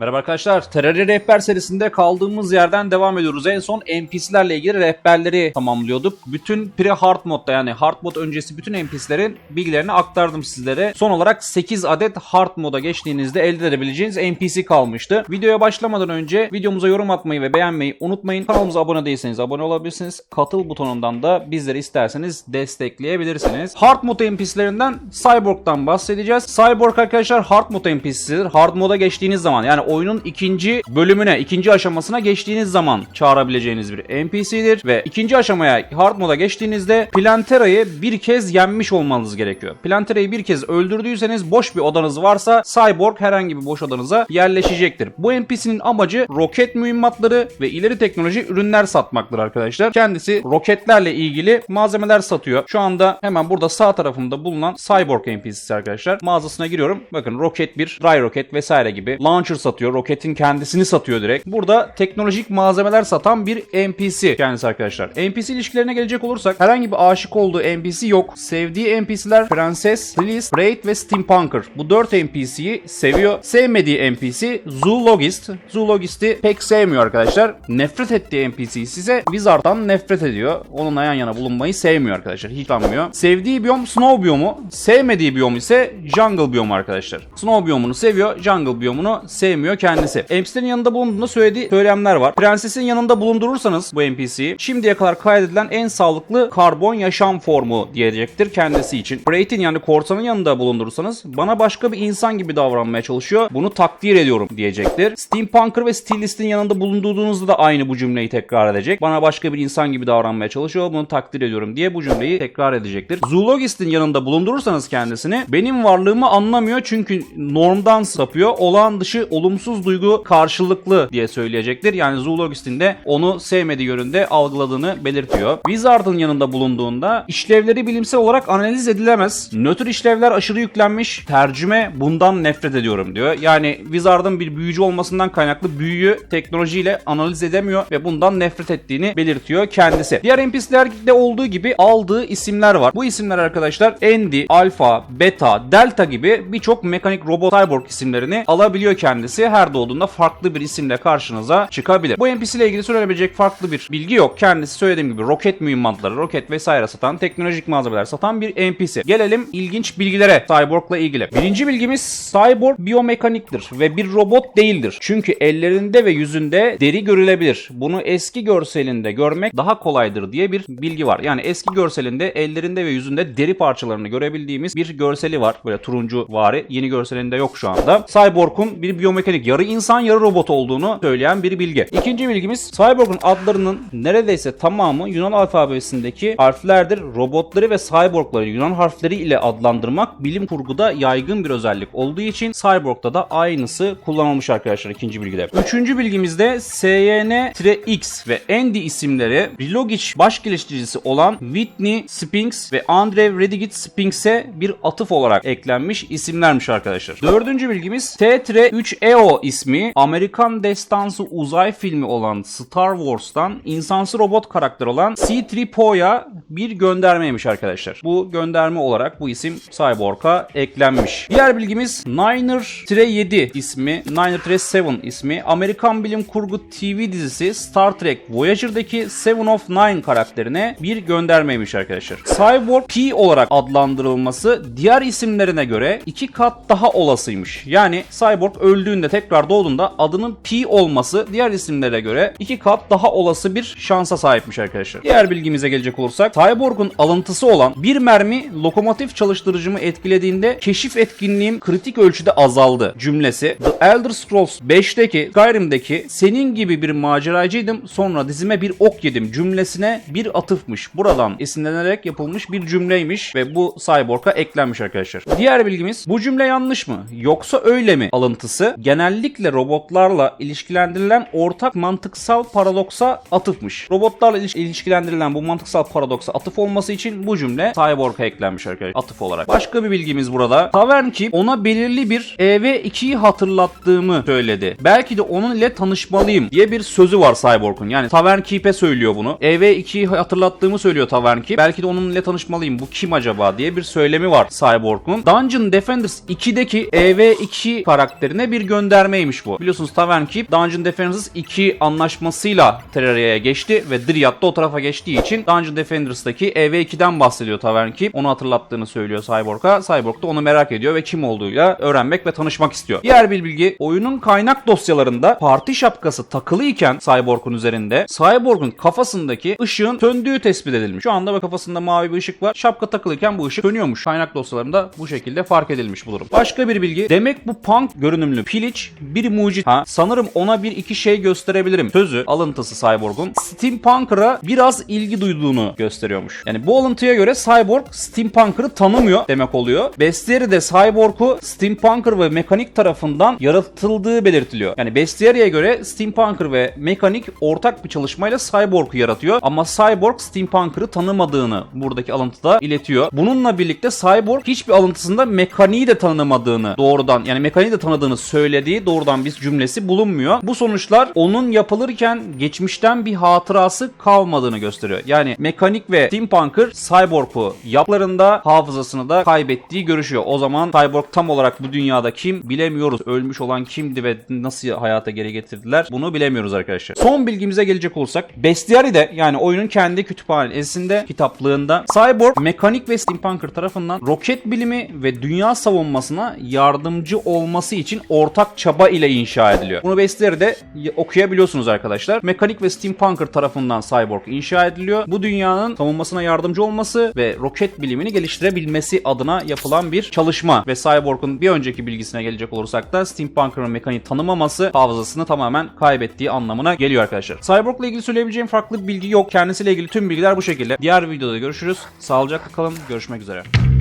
Merhaba arkadaşlar. Terraria Rehber serisinde kaldığımız yerden devam ediyoruz. En son NPC'lerle ilgili rehberleri tamamlıyorduk. Bütün pre-hard modda yani hard mod öncesi bütün NPC'lerin bilgilerini aktardım sizlere. Son olarak 8 adet hard moda geçtiğinizde elde edebileceğiniz NPC kalmıştı. Videoya başlamadan önce videomuza yorum atmayı ve beğenmeyi unutmayın. Kanalımıza abone değilseniz abone olabilirsiniz. Katıl butonundan da bizleri isterseniz destekleyebilirsiniz. Hard mod NPC'lerinden Cyborg'dan bahsedeceğiz. Cyborg arkadaşlar hard mod NPC'sidir. Hard moda geçtiğiniz zaman yani oyunun ikinci bölümüne, ikinci aşamasına geçtiğiniz zaman çağırabileceğiniz bir NPC'dir ve ikinci aşamaya hard moda geçtiğinizde Plantera'yı bir kez yenmiş olmanız gerekiyor. Plantera'yı bir kez öldürdüyseniz boş bir odanız varsa Cyborg herhangi bir boş odanıza yerleşecektir. Bu NPC'nin amacı roket mühimmatları ve ileri teknoloji ürünler satmaktır arkadaşlar. Kendisi roketlerle ilgili malzemeler satıyor. Şu anda hemen burada sağ tarafımda bulunan Cyborg NPC'si arkadaşlar. Mağazasına giriyorum. Bakın roket 1, dry roket vesaire gibi launcher satıyor. Roketin kendisini satıyor direkt. Burada teknolojik malzemeler satan bir NPC kendisi arkadaşlar. NPC ilişkilerine gelecek olursak herhangi bir aşık olduğu NPC yok. Sevdiği NPC'ler Prenses, Fleece, Braid ve Steampunker. Bu 4 NPC'yi seviyor. Sevmediği NPC Zoologist. Zoologist'i pek sevmiyor arkadaşlar. Nefret ettiği NPC size Wizard'dan nefret ediyor. Onunla yan yana bulunmayı sevmiyor arkadaşlar. Hiç anlamıyor. Sevdiği biyom Snow biyomu. Sevmediği biyom ise Jungle biyomu arkadaşlar. Snow biyomunu seviyor. Jungle biyomunu sevmiyor kendisi. NPC'lerin yanında bulunduğunda söylediği söylemler var. Prensesin yanında bulundurursanız bu NPC'yi şimdiye kadar kaydedilen en sağlıklı karbon yaşam formu diyecektir kendisi için. Braid'in yani korsanın yanında bulundurursanız bana başka bir insan gibi davranmaya çalışıyor. Bunu takdir ediyorum diyecektir. Steampunker ve Stillist'in yanında bulunduğunuzda da aynı bu cümleyi tekrar edecek. Bana başka bir insan gibi davranmaya çalışıyor. Bunu takdir ediyorum diye bu cümleyi tekrar edecektir. Zoologist'in yanında bulundurursanız kendisini benim varlığımı anlamıyor çünkü normdan sapıyor. Olağan dışı olumsuz duygu karşılıklı diye söyleyecektir. Yani Zoologist'in de onu sevmediği yönünde algıladığını belirtiyor. Wizard'ın yanında bulunduğunda işlevleri bilimsel olarak analiz edilemez. Nötr işlevler aşırı yüklenmiş. Tercüme bundan nefret ediyorum diyor. Yani Wizard'ın bir büyücü olmasından kaynaklı büyüyü teknolojiyle analiz edemiyor ve bundan nefret ettiğini belirtiyor kendisi. Diğer NPC'lerde olduğu gibi aldığı isimler var. Bu isimler arkadaşlar Andy, Alpha, Beta, Delta gibi birçok mekanik robot cyborg isimlerini alabiliyor kendisi. Her doğduğunda farklı bir isimle karşınıza çıkabilir. Bu NPC ile ilgili söylenebilecek farklı bir bilgi yok. Kendisi söylediğim gibi roket mühimmatları, roket vesaire satan, teknolojik malzemeler satan bir NPC. Gelelim ilginç bilgilere Cyborg'la ilgili. Birinci bilgimiz Cyborg biyomekaniktir ve bir robot değildir. Çünkü ellerinde ve yüzünde deri görülebilir. Bunu eski görselinde görmek daha kolaydır diye bir bilgi var. Yani eski görselinde ellerinde ve yüzünde deri parçalarını görebildiğimiz bir görseli var. Böyle turuncu vari. Yeni görselinde yok şu anda. Cyborg'un bir biyomekanik yarı insan yarı robot olduğunu söyleyen bir bilgi. İkinci bilgimiz Cyborg'un adlarının neredeyse tamamı Yunan alfabesindeki harflerdir. Robotları ve cyborgları Yunan harfleri ile adlandırmak bilim kurguda yaygın bir özellik olduğu için Cyborg'da da aynısı kullanılmış arkadaşlar ikinci bilgide. Üçüncü bilgimizde SYN-X ve Andy isimleri Rilogic baş geliştiricisi olan Whitney Spinks ve Andrew Redigit Spinks'e bir atıf olarak eklenmiş isimlermiş arkadaşlar. Dördüncü bilgimiz T-3EO ismi Amerikan destansı uzay filmi olan Star Wars'tan insansı robot karakter olan C-3PO'ya bir göndermeymiş arkadaşlar. Bu gönderme olarak bu isim Cyborg'a eklenmiş. Diğer bilgimiz Niner-7 ismi, Niner-7 ismi Amerikan bilim kurgu TV dizisi Star Trek Voyager'daki Seven of Nine karakterine bir göndermeymiş arkadaşlar. Cyborg P olarak adlandırılması diğer isimlerine göre iki kat daha olasıymış. Yani Cyborg öldüğünde tekrar doğduğunda adının P olması diğer isimlere göre iki kat daha olası bir şansa sahipmiş arkadaşlar. Diğer bilgimize gelecek olursak Cyborg'un alıntısı olan bir mermi lokomotif çalıştırıcımı etkilediğinde keşif etkinliğim kritik ölçüde azaldı cümlesi The Elder Scrolls 5'teki Skyrim'deki senin gibi bir maceracıydım sonra dizime bir ok yedim cümlesine bir atıfmış. Buradan esinlenerek yapılmış bir cümleymiş ve bu Cyborg'a eklenmiş arkadaşlar. Diğer bilgimiz bu cümle yanlış mı? Yoksa öyle mi? Alıntısı genellikle robotlarla ilişkilendirilen ortak mantıksal paradoksa atıfmış. Robotlarla iliş- ilişkilendirilen bu mantıksal paradoks Cyborgs'a atıf olması için bu cümle Cyborg'a eklenmiş arkadaşlar atıf olarak. Başka bir bilgimiz burada. Tavern Keep ona belirli bir EV2'yi hatırlattığımı söyledi. Belki de onun ile tanışmalıyım diye bir sözü var Cyborg'un. Yani Tavern Keep'e söylüyor bunu. EV2'yi hatırlattığımı söylüyor Tavern Keep. Belki de onun ile tanışmalıyım. Bu kim acaba diye bir söylemi var Cyborg'un. Dungeon Defenders 2'deki EV2 karakterine bir göndermeymiş bu. Biliyorsunuz Tavern Keep Dungeon Defenders 2 anlaşmasıyla Terraria'ya geçti ve Dryad o tarafa geçtiği için Dungeon Defenders'taki EV2'den bahsediyor Tavern Keep. Onu hatırlattığını söylüyor Cyborg'a. Cyborg da onu merak ediyor ve kim olduğuyla öğrenmek ve tanışmak istiyor. Diğer bir bilgi oyunun kaynak dosyalarında parti şapkası takılıyken Cyborg'un üzerinde Cyborg'un kafasındaki ışığın söndüğü tespit edilmiş. Şu anda kafasında mavi bir ışık var. Şapka takılıyken bu ışık sönüyormuş. Kaynak dosyalarında bu şekilde fark edilmiş bu durum. Başka bir bilgi. Demek bu punk görünümlü piliç bir mucit. Ha, sanırım ona bir iki şey gösterebilirim. Sözü alıntısı Cyborg'un Steampunker'a biraz ilgi duyduğunu gösteriyormuş. Yani bu alıntıya göre Cyborg Steampunker'ı tanımıyor demek oluyor. Bestiary de Cyborg'u Steampunker ve Mekanik tarafından yaratıldığı belirtiliyor. Yani Bestiary'e göre Steampunker ve Mekanik ortak bir çalışmayla Cyborg'u yaratıyor. Ama Cyborg Steampunker'ı tanımadığını buradaki alıntıda iletiyor. Bununla birlikte Cyborg hiçbir alıntısında Mekaniği de tanımadığını doğrudan yani Mekaniği de tanıdığını söylediği doğrudan bir cümlesi bulunmuyor. Bu sonuçlar onun yapılırken geçmişten bir hatırası kalmadığını gösteriyor. Yani Mekanik ve Steampunker Cyborg'u yaplarında hafızasını da kaybettiği görüşüyor. O zaman Cyborg tam olarak bu dünyada kim bilemiyoruz. Ölmüş olan kimdi ve nasıl hayata geri getirdiler bunu bilemiyoruz arkadaşlar. Son bilgimize gelecek olursak Bestiary'de yani oyunun kendi kütüphanesinde kitaplığında Cyborg, Mekanik ve Steampunker tarafından roket bilimi ve dünya savunmasına yardımcı olması için ortak çaba ile inşa ediliyor. Bunu Bestiary'de okuyabiliyorsunuz arkadaşlar. Mekanik ve Steampunker tarafından Cyborg inşa ediliyor. Bu dünyanın savunmasına yardımcı olması ve roket bilimini geliştirebilmesi adına yapılan bir çalışma ve Cyborg'un bir önceki bilgisine gelecek olursak da Steampunker'ın mekaniği tanımaması hafızasını tamamen kaybettiği anlamına geliyor arkadaşlar. Cyborg'la ilgili söyleyebileceğim farklı bir bilgi yok. Kendisiyle ilgili tüm bilgiler bu şekilde. Diğer videoda görüşürüz. Sağlıcakla kalın. Görüşmek üzere.